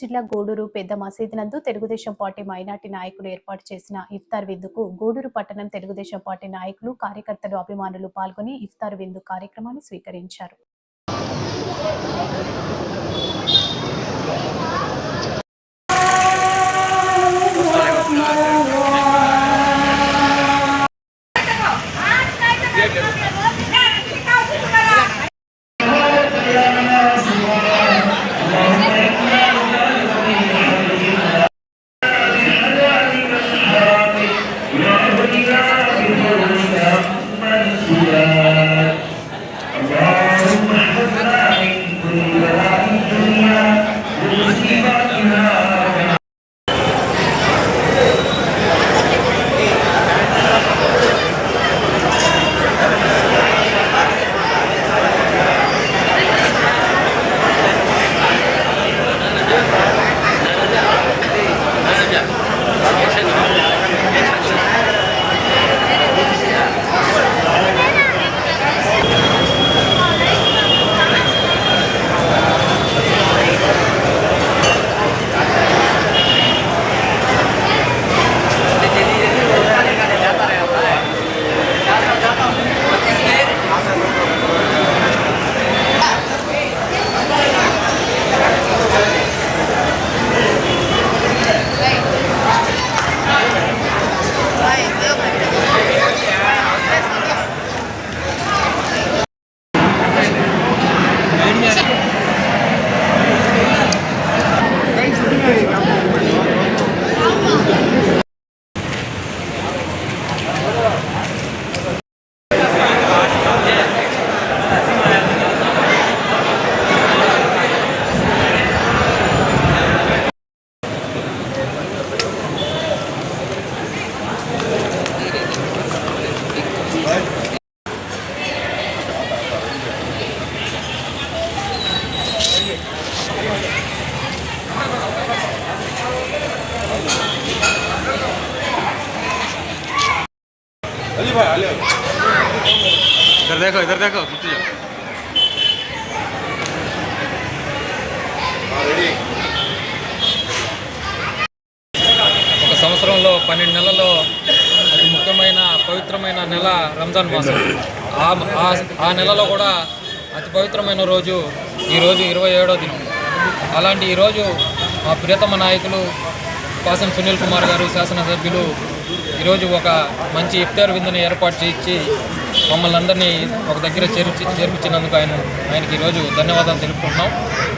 జిల్లా గూడూరు పెద్ద మసీదు నందు తెలుగుదేశం పార్టీ మైనార్టీ నాయకులు ఏర్పాటు చేసిన ఇఫ్తార్ విందుకు గూడూరు పట్టణం తెలుగుదేశం పార్టీ నాయకులు కార్యకర్తలు అభిమానులు పాల్గొని ఇఫ్తార్ విందు కార్యక్రమాన్ని స్వీకరించారు. పన్నెండు నెలల్లో అతి ముఖ్యమైన పవిత్రమైన నెల రంజాన్ మాసం. ఆ నెలలో కూడా అతి పవిత్రమైన రోజు ఈరోజు ఇరవై ఏడో దినం. అలాంటి ఈరోజు మా ప్రియతమ నాయకులు పాసం సునీల్ కుమార్ గారు శాసనసభ్యులు ఈరోజు ఒక మంచి ఇఫ్తార్ విందుని ఏర్పాటు చేయించి మమ్మల్ని అందరినీ ఒక దగ్గర చేర్చి చేర్పించినందుకు ఆయన ఆయనకి ఈరోజు ధన్యవాదాలు తెలుపుకుంటున్నాం.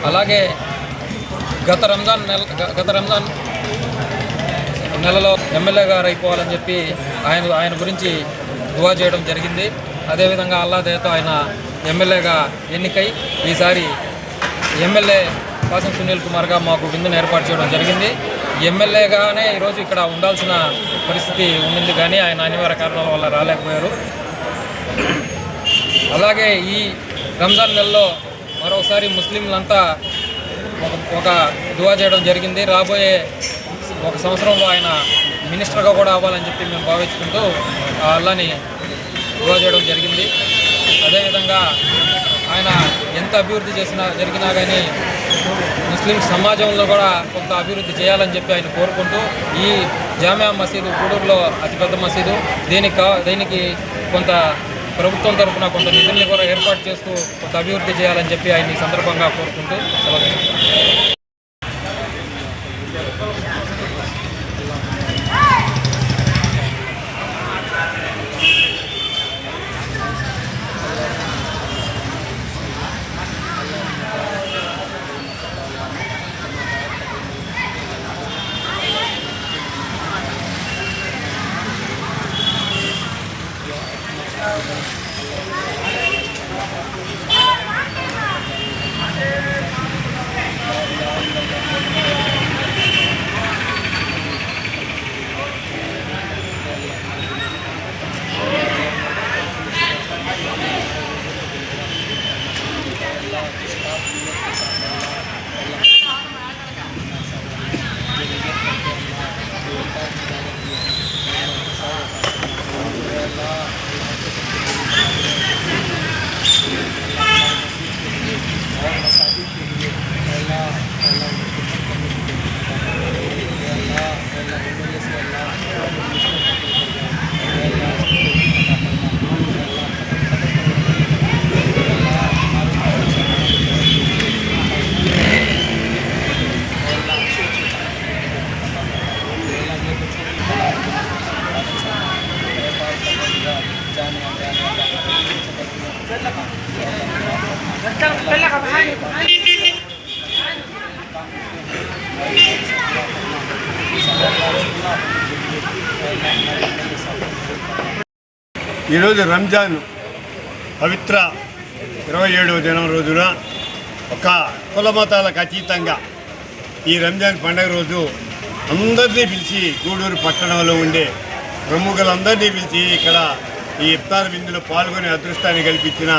అలాగే గత రంజాన్ నెల గ- గత రంజాన్ నెలలో ఎమ్మెల్యే గారు అయిపోవాలని చెప్పి ఆయన ఆయన గురించి దువా చేయడం జరిగింది. అదేవిధంగా అల్లాదేతో ఆయన ఎమ్మెల్యేగా ఎన్నికై ఈసారి ఎమ్మెల్యే పాసం సునీల్ కుమార్గా మాకు విందును ఏర్పాటు చేయడం జరిగింది. ఎమ్మెల్యేగానే ఈరోజు ఇక్కడ ఉండాల్సిన పరిస్థితి ఉండింది కానీ ఆయన అనివార్య కారణాల వల్ల రాలేకపోయారు. అలాగే ఈ రంజాన్ నెలలో మరోసారి ముస్లింలంతా ఒక దువా చేయడం జరిగింది. రాబోయే ఒక సంవత్సరంలో ఆయన మినిస్టర్గా కూడా అవ్వాలని చెప్పి మేము భావించుకుంటూ ఆ అల్లాని చేయడం జరిగింది. అదేవిధంగా ఆయన ఎంత అభివృద్ధి చేసినా జరిగినా కానీ ముస్లిం సమాజంలో కూడా కొంత అభివృద్ధి చేయాలని చెప్పి ఆయన కోరుకుంటూ ఈ జామియా మసీదు గూడూరులో అతిపెద్ద మసీదు. దీనికి దీనికి కొంత ప్రభుత్వం తరఫున కొంత నిధుల్ని కూడా ఏర్పాటు చేస్తూ కొంత అభివృద్ధి చేయాలని చెప్పి ఆయన ఈ సందర్భంగా కోరుకుంటూ సెలవు ఈరోజు రంజాన్ పవిత్ర ఇరవై ఏడవ దినం రోజున ఒక కుల మతాలకు అతీతంగా ఈ రంజాన్ పండుగ రోజు అందరినీ పిలిచి గూడూరు పట్టణంలో ఉండే ప్రముఖులందరినీ పిలిచి ఇక్కడ ఈ ఇఫ్తార్ విందులో పాల్గొనే అదృష్టాన్ని కల్పించిన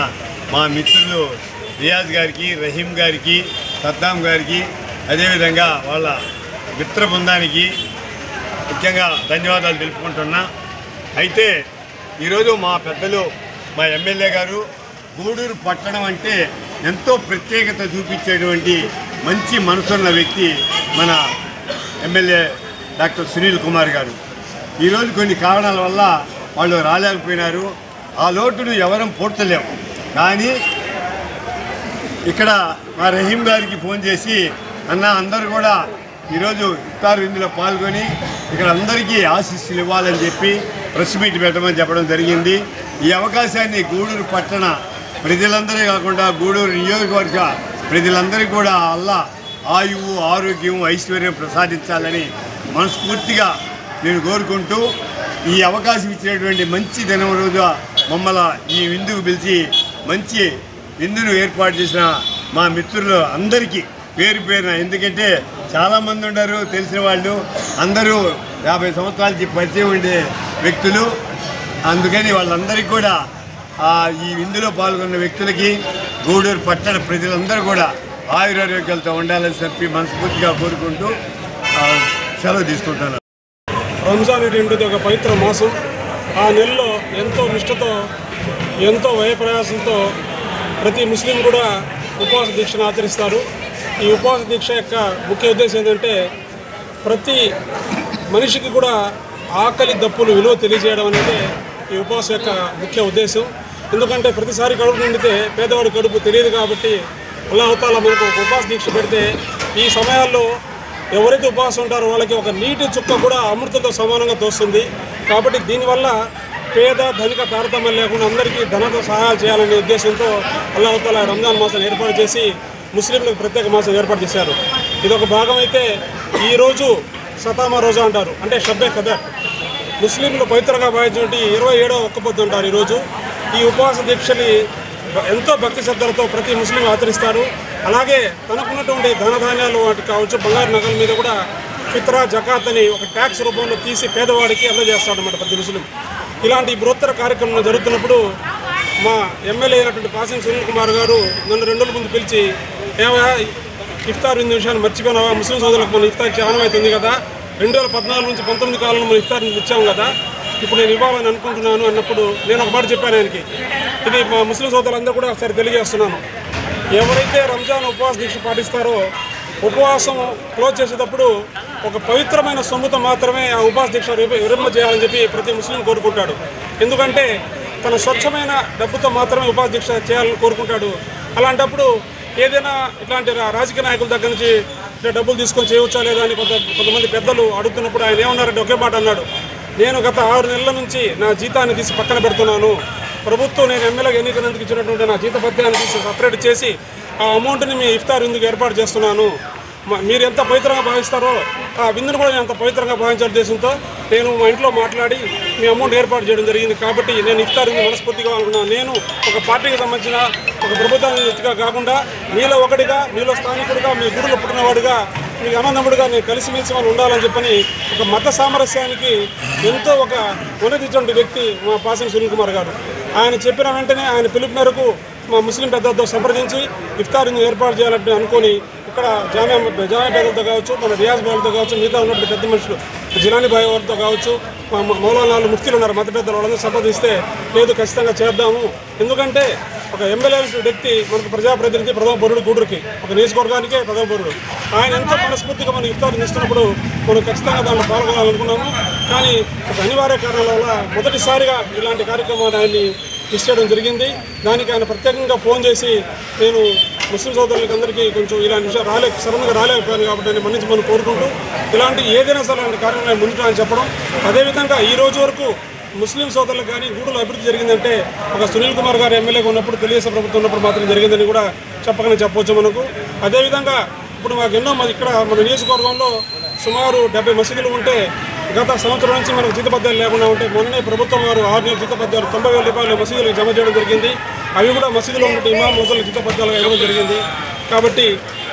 మా మిత్రులు రియాజ్ గారికి రహీం గారికి సద్దాం గారికి అదేవిధంగా వాళ్ళ మిత్ర బృందానికి ముఖ్యంగా ధన్యవాదాలు తెలుపుకుంటున్నా. అయితే ఈరోజు మా పెద్దలు మా ఎమ్మెల్యే గారు గూడూరు పట్టణం అంటే ఎంతో ప్రత్యేకత చూపించేటువంటి మంచి మనసున్న వ్యక్తి మన ఎమ్మెల్యే డాక్టర్ సునీల్ కుమార్ గారు. ఈరోజు కొన్ని కారణాల వల్ల వాళ్ళు రాలేకపోయినారు. ఆ లోటును ఎవరం పూడ్చలేము కానీ ఇక్కడ మా రహీం గారికి ఫోన్ చేసి అన్న అందరూ కూడా ఈరోజు ఇఫ్తార్ విందులో పాల్గొని ఇక్కడ అందరికీ ఆశీస్సులు ఇవ్వాలని చెప్పి ప్రెస్ మీట్ పెట్టమని చెప్పడం జరిగింది. ఈ అవకాశాన్ని గూడూరు పట్టణ ప్రజలందరే కాకుండా గూడూరు నియోజకవర్గ ప్రజలందరికీ కూడా అల్లా ఆయువు ఆరోగ్యం ఐశ్వర్యం ప్రసాదించాలని మనస్ఫూర్తిగా నేను కోరుకుంటూ ఈ అవకాశం ఇచ్చినటువంటి మంచి దినం రోజు మమ్మల్ని ఈ విందుకు పిలిచి మంచి విందును ఏర్పాటు చేసిన మా మిత్రులు అందరికీ పేరు పేరున. ఎందుకంటే చాలామంది ఉన్నారు తెలిసిన వాళ్ళు అందరూ యాభై సంవత్సరాల నుంచి పరిచయం ఉండే వ్యక్తులు. అందుకని వాళ్ళందరికీ కూడా ఈ విందులో పాల్గొన్న వ్యక్తులకి గూడూరు పట్టణ ప్రజలందరూ కూడా ఆయురారోగ్యాలతో ఉండాలని చెప్పి మనస్ఫూర్తిగా కోరుకుంటూ సెలవు తీసుకుంటాను. రంజాన్ అనేటువంటిది ఒక పవిత్ర మాసం. ఆ నెలలో ఎంతో నిష్ఠతో ఎంతో వయప్రయాసంతో ప్రతి ముస్లిం కూడా ఉపవాస దీక్షను ఆచరిస్తారు. ఈ ఉపవాస దీక్ష యొక్క ముఖ్య ఉద్దేశం ఏంటంటే ప్రతి మనిషికి కూడా ఆకలి దప్పులు విలువ తెలియజేయడం అనేది ఈ ఉపవాసం యొక్క ముఖ్య ఉద్దేశం. ఎందుకంటే ప్రతిసారి కడుపు నిండితే పేదవాడి కడుపు తెలియదు కాబట్టి అల్లాహతాల మనకు ఒక ఉపవాస దీక్ష పెడితే ఈ సమయాల్లో ఎవరైతే ఉపవాసం ఉంటారో వాళ్ళకి ఒక నీటి చుక్క కూడా అమృతతో సమానంగా తోస్తుంది. కాబట్టి దీనివల్ల పేద ధనిక తారతమ్యం లేకుండా అందరికీ ధనతో సహాయాలు చేయాలనే ఉద్దేశంతో అల్లాహతాల రంజాన్ మాసం ఏర్పాటు చేసి ముస్లింలకు ప్రత్యేక మాసం ఏర్పాటు చేశారు. ఇదొక భాగం అయితే ఈరోజు సతామా రోజా అంటారు. అంటే షబ్బే కదర్ ముస్లింలు పవిత్రంగా భావించినటువంటి ఇరవై ఏడో ఒక్క పొద్దు అంటారు ఈరోజు. ఈ ఉపవాస దీక్షని ఎంతో భక్తి శ్రద్ధలతో ప్రతి ముస్లిం ఆచరిస్తారు. అలాగే తనకున్నటువంటి ధనధాన్యాలు వాటి కావచ్చు బంగారు నగల మీద కూడా ఫిత్రా జకాత్ అని ఒక ట్యాక్స్ రూపంలో తీసి పేదవాడికి అందజేస్తాడనమాట అన్నమాట ప్రతి ముస్లిం. ఇలాంటి బృహత్తర కార్యక్రమం జరుగుతున్నప్పుడు మా ఎమ్మెల్యే అయినటువంటి పాసం సునీల్ కుమార్ గారు నన్ను రెండు రోజుల ముందు పిలిచి ఏమయ్యా ఇఫ్తార్ విందు విషయాన్ని మర్చిపోయినావా? ముస్లిం సోదరులకు మనం ఇఫ్తార్ చాలా అవుతుంది కదా. రెండు వేల పద్నాలుగు నుంచి పంతొమ్మిది కాలంలో మనం ఇఫ్తార్ ఇచ్చాము కదా. ఇప్పుడు నేను ఇవ్వాలని అనుకుంటున్నాను అన్నప్పుడు నేను ఒక మాట చెప్పాను ఆయనకి. ఇది మా ముస్లిం సోదరులందరూ కూడా ఒకసారి తెలియజేస్తున్నాను. ఎవరైతే రంజాన్ ఉపవాస దీక్ష పాటిస్తారో ఉపవాసం క్లోజ్ చేసేటప్పుడు ఒక పవిత్రమైన సొమ్ముతో మాత్రమే ఆ ఉపవాస దీక్ష విరమ- చేయాలని చెప్పి ప్రతి ముస్లిం కోరుకుంటాడు. ఎందుకంటే తన స్వచ్ఛమైన డబ్బుతో మాత్రమే ఉపవాస దీక్ష చేయాలని కోరుకుంటాడు. అలాంటప్పుడు ఏదైనా ఇట్లాంటి రాజకీయ నాయకుల దగ్గర నుంచి ఇట్లా డబ్బులు తీసుకొని చేయవచ్చా లేదా అని కొంత కొంతమంది పెద్దలు అడుగుతున్నప్పుడు ఆయన ఏమన్నారంటే ఒకే మాట అన్నాడు. నేను గత ఆరు నెలల నుంచి నా జీతాన్ని తీసి పక్కన పెడుతున్నాను. ప్రభుత్వం నేను ఎమ్మెల్యేగా ఎన్నికలందుకు ఇచ్చినటువంటి నా జీతపత్యాన్ని తీసి సపరేట్ చేసి ఆ అమౌంట్ని మీ ఇఫ్తార్ ఇందుకు ఏర్పాటు చేస్తున్నాను. మీరు ఎంత పవిత్రంగా భావిస్తారో ఆ విందును కూడా నేను అంత పవిత్రంగా భావించాల ఉద్దేశంతో నేను మా ఇంట్లో మాట్లాడి మీ అమౌంట్ ఏర్పాటు చేయడం జరిగింది కాబట్టి నేను ఇఫ్తార్ మనస్ఫూర్తిగా అనుకున్నాను. నేను ఒక పార్టీకి సంబంధించిన ఒక ప్రభుత్వానికి కాకుండా మీలో ఒకటిగా మీలో స్థానికుడిగా మీ గురులు పుట్టినవాడుగా మీకు ఆనందముడిగా నేను కలిసిమెలిసి వాళ్ళు ఉండాలని చెప్పని ఒక మత సామరస్యానికి ఎంతో ఒక ఉన్నతిటువంటి వ్యక్తి మా పాసం సునీల్ కుమార్ గారు. ఆయన చెప్పిన వెంటనే ఆయన పిలుపు మేరకు మా ముస్లిం పెద్దలతో సంప్రదించి ఇఫ్తార్ని ఏర్పాటు చేయాలని అనుకొని ఇక్కడ జామియా జామియా పెద్దలతో కావచ్చు మన రియాజ్ బాయ్లతో కావచ్చు మిగతా ఉన్నటువంటి పెద్ద మనుషులు జిలానీ బాయ్ వారితో కావచ్చు మా మౌలానాలు ముఫ్తీలు ఉన్నారు మత పెద్దలు వాళ్ళందరూ సంప్రదిస్తే లేదు ఖచ్చితంగా చేద్దాము. ఎందుకంటే ఒక ఎమ్మెల్యే వ్యక్తి మనకు ప్రజాప్రతినిధి ప్రథమ పౌరుడు గూడూరుకి ఒక నియోజకవర్గానికే ప్రథమ పౌరుడు. ఆయన ఎంత మనస్ఫూర్తిగా మనం ఇఫ్తార్ ఇస్తున్నప్పుడు మనం ఖచ్చితంగా దాంట్లో పాల్గొనాలనుకున్నాము. కానీ ఒక అనివార్య కారణాల వల్ల మొదటిసారిగా ఇలాంటి కార్యక్రమాన్ని ఆయన్ని మిస్ చేయడం జరిగింది. దానికి ఆయన ప్రత్యేకంగా ఫోన్ చేసి నేను ముస్లిం సోదరులకి అందరికీ కొంచెం ఇలాంటి విషయాలు రాలే సడన్గా రాలేకపోయాను కాబట్టి నేను మన్నించి మనం కోరుకుంటూ ఇలాంటి ఏదైనా సరే అలాంటి కార్యక్రమాలు ముందుకు అని చెప్పడం. అదేవిధంగా ఈ రోజు వరకు ముస్లిం సోదరులకు కానీ గూడూరు అభివృద్ధి జరిగిందంటే ఒక సునీల్ కుమార్ గారు ఎమ్మెల్యేగా ఉన్నప్పుడు తెలుగుదేశం ప్రభుత్వం ఉన్నప్పుడు మాత్రం జరిగిందని కూడా చెప్పకనే చెప్పవచ్చు మనకు. అదేవిధంగా ఇప్పుడు మాకు ఎన్నో ఇక్కడ మన నియోజకవర్గంలో సుమారు డెబ్బై మసీదులు ఉంటే గత సంవత్సరం నుంచి మనకు జీతపద్యాలు లేకుండా ఉంటే మొన్ననే ప్రభుత్వం వారు ఆరు నెలల జీతపద్యాలు తొంభై వేల రూపాయలు మసీదులకు జమ చేయడం జరిగింది. అవి కూడా మసీదులో ఉంటే ఇమాం మొదలు జీతపద్యాలుగా ఇవ్వడం జరిగింది. కాబట్టి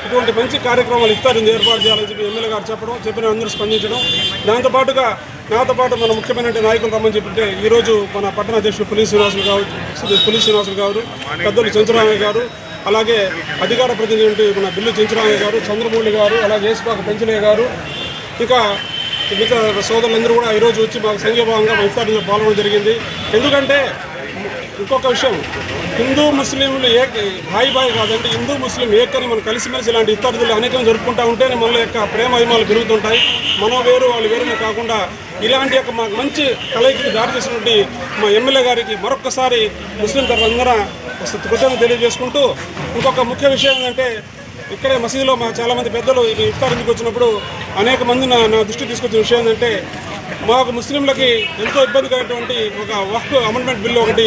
ఇటువంటి మంచి కార్యక్రమాలు ఇస్తారని ఏర్పాటు చేయాలని చెప్పి ఎమ్మెల్యే గారు చెప్పడం చెప్పిన అందరూ స్పందించడం. దాంతోపాటుగా నాతో పాటు మన ముఖ్యమైన నాయకులు రమ్మని చెప్పింటే ఈరోజు మన పట్టణ అధ్యక్షుడు పులిస్ శ్రీనివాసులు గారు పులిస్ శ్రీనివాసులు గారు పెద్దలు చంద్రరామయ్య గారు అలాగే అధికార ప్రతినిధి మన బిల్లు చంద్రరామయ్య గారు చంద్రమౌళి గారు అలాగే యేసుపాక పెంచలయ్య గారు. ఇంకా మిగతా సోదరులందరూ కూడా ఈరోజు వచ్చి మాకు సంఘీభావంగా మా ఇఫ్తార్లో పాల్గొనడం జరిగింది. ఎందుకంటే ఇంకొక విషయం హిందూ ముస్లింలు ఏ భాయి భాయి కాదంటే హిందూ ముస్లిం ఏకని మనం కలిసిమెలిసి ఇలాంటి ఇఫ్తార్లు అనేకం జరుపుకుంటూ ఉంటేనే మన యొక్క ప్రేమ అభిమానులు పెరుగుతుంటాయి. మనం వేరు వాళ్ళు వేరునే కాకుండా ఇలాంటి యొక్క మాకు మంచి కలయికి దారి చేసినటువంటి మా ఎమ్మెల్యే గారికి మరొకసారి ముస్లిం తరఫున కృతజ్ఞత తెలియజేసుకుంటూ ఇంకొక ముఖ్య విషయం ఏంటంటే ఇక్కడే మసీదులో మా చాలామంది పెద్దలు ఇఫ్తారింటికి వచ్చినప్పుడు అనేక మంది నా నా దృష్టికి తీసుకొచ్చిన విషయం ఏంటంటే మాకు ముస్లింలకి ఎంతో ఇబ్బందికరమైనటువంటి ఒక వక్ఫ్ అమెండ్మెంట్ బిల్లు ఒకటి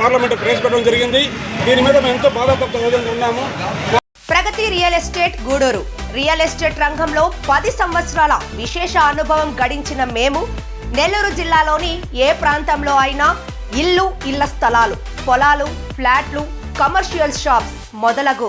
పార్లమెంట్ ప్రవేశపెట్టడం జరిగింది. దీని మీద మేము ఎంతో బాధాతప్త ఉన్నాము. Pragati real estate Gudur. Real estate రంగంలో పది సంవత్సరాల విశేష అనుభవం గడించిన మేము నెల్లూరు జిల్లాలోని ఏ ప్రాంతంలో అయినా ఇల్లు ఇళ్ళ స్థలాలు పొలాలు ఫ్లాట్లు కమర్షియల్ షాప్స్ మొదలగు